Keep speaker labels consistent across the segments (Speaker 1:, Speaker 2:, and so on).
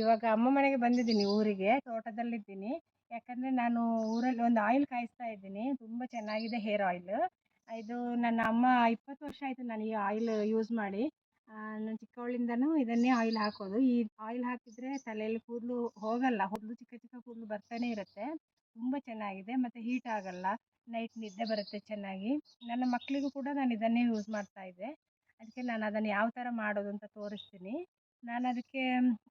Speaker 1: ಇವಾಗ ಅಮ್ಮ ಮನೆಗೆ ಬಂದಿದ್ದೀನಿ ಊರಿಗೆ, ತೋಟದಲ್ಲಿದ್ದೀನಿ. ಯಾಕಂದರೆ ನಾನು ಊರಲ್ಲಿ ಒಂದು ಆಯಿಲ್ ಕಾಯಿಸ್ತಾ ಇದ್ದೀನಿ. ತುಂಬ ಚೆನ್ನಾಗಿದೆ ಹೇರ್ ಆಯಿಲ್ ಇದು ನನ್ನ ಅಮ್ಮ ಇಪ್ಪತ್ತು ವರ್ಷ ಆಯಿತು ನಾನು ಈ ಆಯಿಲ್ ಯೂಸ್ ಮಾಡಿ. ನಾನು ಚಿಕ್ಕವಳಿಂದನೂ ಇದನ್ನೇ ಆಯಿಲ್ ಹಾಕೋದು. ಈ ಆಯಿಲ್ ಹಾಕಿದರೆ ತಲೆಯಲ್ಲಿ ಕೂದಲು ಹೋಗಲ್ಲ, ಕೂದಲು ಚಿಕ್ಕ ಚಿಕ್ಕ ಕೂದಲು ಬರ್ತಾನೆ ಇರುತ್ತೆ. ತುಂಬ ಚೆನ್ನಾಗಿದೆ, ಮತ್ತು ಹೀಟ್ ಆಗಲ್ಲ. ನೈಟ್ ನಿದ್ದೆ ಬರುತ್ತೆ ಚೆನ್ನಾಗಿ. ನನ್ನ ಮಕ್ಕಳಿಗೂ ಕೂಡ ನಾನು ಇದನ್ನೇ ಯೂಸ್ ಮಾಡ್ತಾ ಇದ್ದೆ. ಅದಕ್ಕೆ ನಾನು ಅದನ್ನು ಯಾವ ಥರ ಮಾಡೋದು ಅಂತ ತೋರಿಸ್ತೀನಿ. ನಾನು ಅದಕ್ಕೆ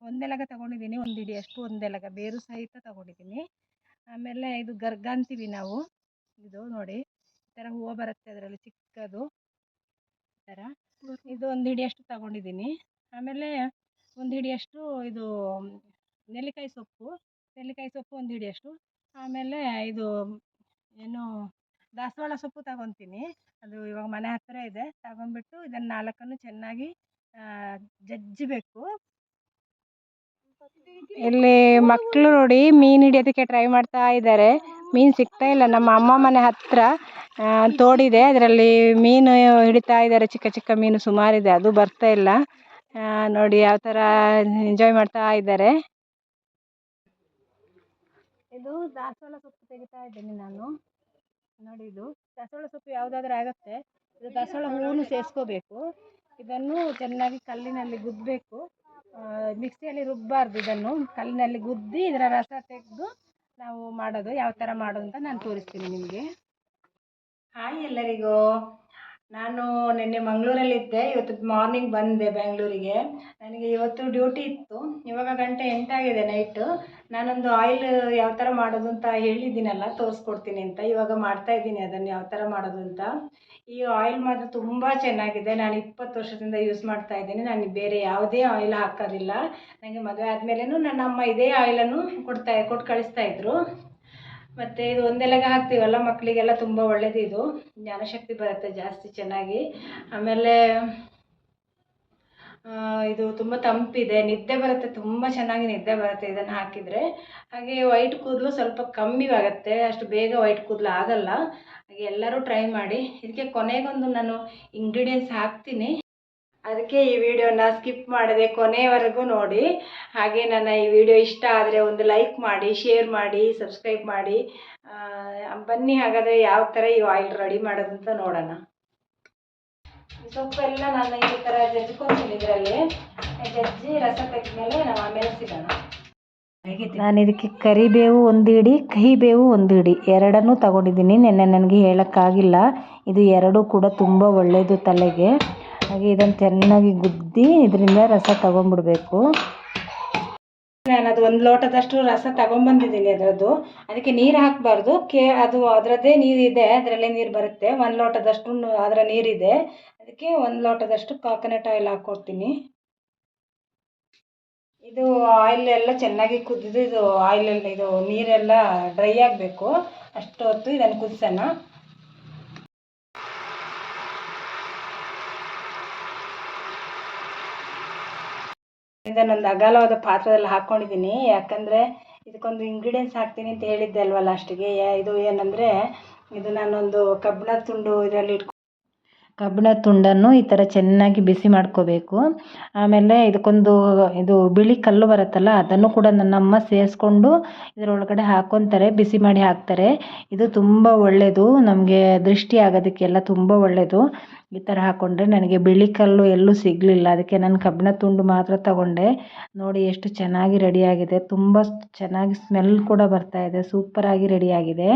Speaker 1: ಒಂದೆಲಗ ತಗೊಂಡಿದ್ದೀನಿ ಒಂದು ಹಿಡಿಯಷ್ಟು ಒಂದೆಲಗ ಬೇರು ಸಹಿತ ತಗೊಂಡಿದ್ದೀನಿ. ಆಮೇಲೆ ಇದು ಗರ್ಗ ಅಂತೀವಿ ನಾವು ಇದು ನೋಡಿ ಈ ಥರ ಹೂವು ಬರುತ್ತೆ ಅದರಲ್ಲಿ ಚಿಕ್ಕದು. ಈ ಥರ ಇದು ಒಂದು ಹಿಡಿಯಷ್ಟು ತಗೊಂಡಿದ್ದೀನಿ. ಆಮೇಲೆ ಒಂದು ಹಿಡಿಯಷ್ಟು ಇದು ನೆಲ್ಲಿಕಾಯಿ ಸೊಪ್ಪು ನೆಲ್ಲಿಕಾಯಿ ಸೊಪ್ಪು ಒಂದು ಹಿಡಿಯಷ್ಟು ಆಮೇಲೆ ಇದು ಏನು ದಾಸವಾಳ ಸೊಪ್ಪು ತಗೊತೀನಿ. ಅದು ಇವಾಗ ಮನೆ ಹತ್ತಿರ ಇದೆ ತಗೊಂಡ್ಬಿಟ್ಟು ಇದನ್ನು ನಾಲ್ಕನ್ನು ಚೆನ್ನಾಗಿ ಜಜ್ಜಬೇಕು ಇಲ್ಲಿ ಮಕ್ಕಳು ನೋಡಿ ಮೀನು ಹಿಡಿಯೋದಕ್ಕೆ ಟ್ರೈ ಮಾಡ್ತಾ ಇದ್ದಾರೆ. ಮೀನು ಸಿಗ್ತಾ ಇಲ್ಲ. ನಮ್ಮ ಅಮ್ಮ ಮನೆ ಹತ್ತಿರ ತೋಡಿದೆ. ಅದರಲ್ಲಿ ಮೀನು ಹಿಡಿತಾ ಇದ್ದಾರೆ. ಚಿಕ್ಕ ಚಿಕ್ಕ ಮೀನು ಸುಮಾರಿದೆ. ಅದು ಬರ್ತಾ ಇಲ್ಲ. ನೋಡಿ ಯಾವ ಥರ ಎಂಜಾಯ್ ಮಾಡ್ತಾ ಇದ್ದಾರೆ. ಇದು ದಾಸವಾಳ ಸೊಪ್ಪು ತೆಗಿತಾ ಇದ್ದೇನೆ ನಾನು. ನೋಡಿ ಇದು. ದಾಸವಾಳ ಸೊಪ್ಪು ಯಾವುದಾದ್ರೂ ಆಗುತ್ತೆ. ಇದು ದಾಸವಾಳ ಹೂವನ್ನು ಸೇರಿಸ್ಕೋಬೇಕು. ಇದನ್ನು ಚೆನ್ನಾಗಿ ಕಲ್ಲಿನಲ್ಲಿ ಗುದ್ದಬೇಕು ಮಿಕ್ಸಿಯಲ್ಲಿ ರುಬ್ಬಾರ್ದು ಇದನ್ನು. ಕಲ್ಲಿನಲ್ಲಿ ಗುದ್ದಿ ಇದರ ರಸ ತೆಗೆದು ನಾವು ಮಾಡೋದು, ಯಾವ ಥರ ಮಾಡೋದು ಅಂತ ನಾನು ತೋರಿಸ್ತೀನಿ ನಿಮಗೆ. ಹಾಯ್ ಎಲ್ಲರಿಗೂ. ನಾನು ನಿನ್ನೆ ಮಂಗಳೂರಲ್ಲಿದ್ದೆ. ಇವತ್ತು ಮಾರ್ನಿಂಗ್ ಬಂದೆ ಬೆಂಗಳೂರಿಗೆ. ನನಗೆ ಇವತ್ತು ಡ್ಯೂಟಿ ಇತ್ತು. ಇವಾಗ ಗಂಟೆ ಎಂಟಾಗಿದೆ ನೈಟು ನಾನೊಂದು ಆಯಿಲ್ ಯಾವ ಥರ ಮಾಡೋದು ಅಂತ ಹೇಳಿದ್ದೀನಲ್ಲ, ತೋರಿಸ್ಕೊಡ್ತೀನಿ ಅಂತ. ಇವಾಗ ಮಾಡ್ತಾ ಇದ್ದೀನಿ ಅದನ್ನು ಯಾವ ಥರ ಮಾಡೋದು ಅಂತ. ಈ ಆಯಿಲ್ ಮಾತ್ರ ತುಂಬ ಚೆನ್ನಾಗಿದೆ. ನಾನು ಇಪ್ಪತ್ತು ವರ್ಷದಿಂದ ಯೂಸ್ ಮಾಡ್ತಾ ಇದ್ದೀನಿ. ನಾನು ಬೇರೆ ಯಾವುದೇ ಆಯಿಲ್ ಹಾಕೋದಿಲ್ಲ. ನನಗೆ ಮದುವೆ ಆದಮೇಲೆ ನನ್ನ ಅಮ್ಮ ಇದೇ ಆಯಿಲನ್ನು ಕೊಡ್ತಾ ಕೊಟ್ಟು ಕಳಿಸ್ತಾ ಇದ್ರು. ಮತ್ತು ಇದು ಒಂದೆಲಗ ಹಾಕ್ತೀವಲ್ಲ ಮಕ್ಕಳಿಗೆಲ್ಲ ತುಂಬ ಒಳ್ಳೇದು ಇದು. ಜ್ಞಾನಶಕ್ತಿ ಬರುತ್ತೆ ಜಾಸ್ತಿ ಚೆನ್ನಾಗಿ. ಆಮೇಲೆ ಇದು ತುಂಬ ತಂಪಿದೆ. ನಿದ್ದೆ ಬರುತ್ತೆ, ತುಂಬ ಚೆನ್ನಾಗಿ ನಿದ್ದೆ ಬರುತ್ತೆ ಇದನ್ನು ಹಾಕಿದರೆ. ಹಾಗೆ ವೈಟ್ ಕೂದಲು ಸ್ವಲ್ಪ ಕಮ್ಮಿ ಆಗುತ್ತೆ. ಅಷ್ಟು ಬೇಗ ವೈಟ್ ಕೂದಲು ಆಗಲ್ಲ. ಹಾಗೆ ಎಲ್ಲರೂ ಟ್ರೈ ಮಾಡಿ. ಇದಕ್ಕೆ ಕೊನೆಗೊಂದು ನಾನು ಇಂಗ್ರೀಡಿಯೆಂಟ್ಸ್ ಹಾಕ್ತೀನಿ. ಅದಕ್ಕೆ ಈ ವಿಡಿಯೋನ ಸ್ಕಿಪ್ ಮಾಡದೆ ಕೊನೆವರೆಗೂ ನೋಡಿ. ಹಾಗೆ ನನ್ನ ಈ ವಿಡಿಯೋ ಇಷ್ಟ ಆದರೆ ಒಂದು ಲೈಕ್ ಮಾಡಿ, ಶೇರ್ ಮಾಡಿ, ಸಬ್ಸ್ಕ್ರೈಬ್ ಮಾಡಿ. ಬನ್ನಿ ಹಾಗಾದರೆ ಯಾವ ಥರ ಈ ಆಯಿಲ್ ರೆಡಿ ಮಾಡೋದು ಅಂತ ನೋಡೋಣ ಸೊಪ್ಪೆಲ್ಲ ನಾನು ಈ ಥರ ಜಜ್ಕೊತೀನಿ ಇದರಲ್ಲಿ. ಜಜ್ಜಿ ರಸ ತೆಗೆದ್ಮೇಲೆ ನಾವು ಆಮೇಲೆ ಸಿಗೋಣ. ನಾನು ಇದಕ್ಕೆ ಕರಿಬೇವು ಒಂದು ಹಿಡಿ ಕಹಿಬೇವು ಒಂದು ಹಿಡಿ ಎರಡನ್ನೂ ತಗೊಂಡಿದ್ದೀನಿ. ನೆನ್ನೆ ನನಗೆ ಹೇಳೋಕ್ಕಾಗಿಲ್ಲ. ಇದು ಎರಡೂ ಕೂಡ ತುಂಬ ಒಳ್ಳೆಯದು ತಲೆಗೆ. ಹಾಗೆ ಇದನ್ನು ಚೆನ್ನಾಗಿ ಗುದ್ದಿ ಇದರಿಂದ ರಸ ತಗೊಂಡ್ಬಿಡ್ಬೇಕು. ನಾನು ಅದು ಒಂದು ಲೋಟದಷ್ಟು ರಸ ತಗೊಂಬಂದಿದ್ದೀನಿ ಅದರದ್ದು. ಅದಕ್ಕೆ ನೀರು ಹಾಕಬಾರ್ದು. ಕೇ, ಅದು ಅದರದ್ದೇ ನೀರಿದೆ, ಅದರಲ್ಲೇ ನೀರು ಬರುತ್ತೆ. ಒಂದು ಲೋಟದಷ್ಟು ಅದರ ನೀರಿದೆ. ಅದಕ್ಕೆ ಒಂದು ಲೋಟದಷ್ಟು ಕಾಕೊನೆಟ್ ಆಯಿಲ್ ಹಾಕ್ಕೊಡ್ತೀನಿ ಇದು ಆಯಿಲ್ ಎಲ್ಲ ಚೆನ್ನಾಗಿ ಕುದ್ದಿದ್ದು ಇದು ಆಯಿಲ್ ಇದು ನೀರೆಲ್ಲ ಡ್ರೈ ಆಗಬೇಕು. ಅಷ್ಟು ಹೊತ್ತು ಇದನ್ನು ಕುದಿಸೋಣ. ಇದನ್ನೊಂದು ಅಗಲವಾದ ಪಾತ್ರದಲ್ಲಿ ಹಾಕ್ಕೊಂಡಿದ್ದೀನಿ ಯಾಕಂದರೆ ಇದಕ್ಕೊಂದು ಇಂಗ್ರೀಡಿಯೆಂಟ್ಸ್ ಹಾಕ್ತೀನಿ ಅಂತ ಹೇಳಿದ್ದೆ ಅಲ್ವ ಲಾಸ್ಟಿಗೆ ಇದು ಏನಂದರೆ ಇದು ನಾನೊಂದು ಕಬ್ಬಿಣ ತುಂಡು ಇದರಲ್ಲಿ ಇಟ್ಕೊ ಕಬ್ಬಿಣ ತುಂಡನ್ನು ಈ ಥರ ಚೆನ್ನಾಗಿ ಬಿಸಿ ಮಾಡ್ಕೋಬೇಕು. ಆಮೇಲೆ ಇದಕ್ಕೊಂದು ಇದು ಬಿಳಿ ಕಲ್ಲು ಬರುತ್ತಲ್ಲ, ಅದನ್ನು ಕೂಡ ನನ್ನಮ್ಮ ಸೇರಿಸ್ಕೊಂಡು ಇದರೊಳಗಡೆ ಹಾಕ್ಕೊತಾರೆ ಬಿಸಿ ಮಾಡಿ ಹಾಕ್ತಾರೆ. ಇದು ತುಂಬ ಒಳ್ಳೆಯದು ನಮಗೆ ದೃಷ್ಟಿ ಆಗೋದಕ್ಕೆಲ್ಲ ತುಂಬ ಒಳ್ಳೆಯದು ಈ ಥರ ಹಾಕ್ಕೊಂಡ್ರೆ ನನಗೆ ಬಿಳಿ ಕಲ್ಲು ಎಲ್ಲೂ ಸಿಗಲಿಲ್ಲ. ಅದಕ್ಕೆ ನಾನು ಕಬ್ಬಿಣ ತುಂಡು ಮಾತ್ರ ತಗೊಂಡೆ. ನೋಡಿ ಎಷ್ಟು ಚೆನ್ನಾಗಿ ರೆಡಿಯಾಗಿದೆ ತುಂಬ ಚೆನ್ನಾಗಿ ಸ್ಮೆಲ್ ಕೂಡ ಬರ್ತಾ ಇದೆ. ಸೂಪರಾಗಿ ರೆಡಿಯಾಗಿದೆ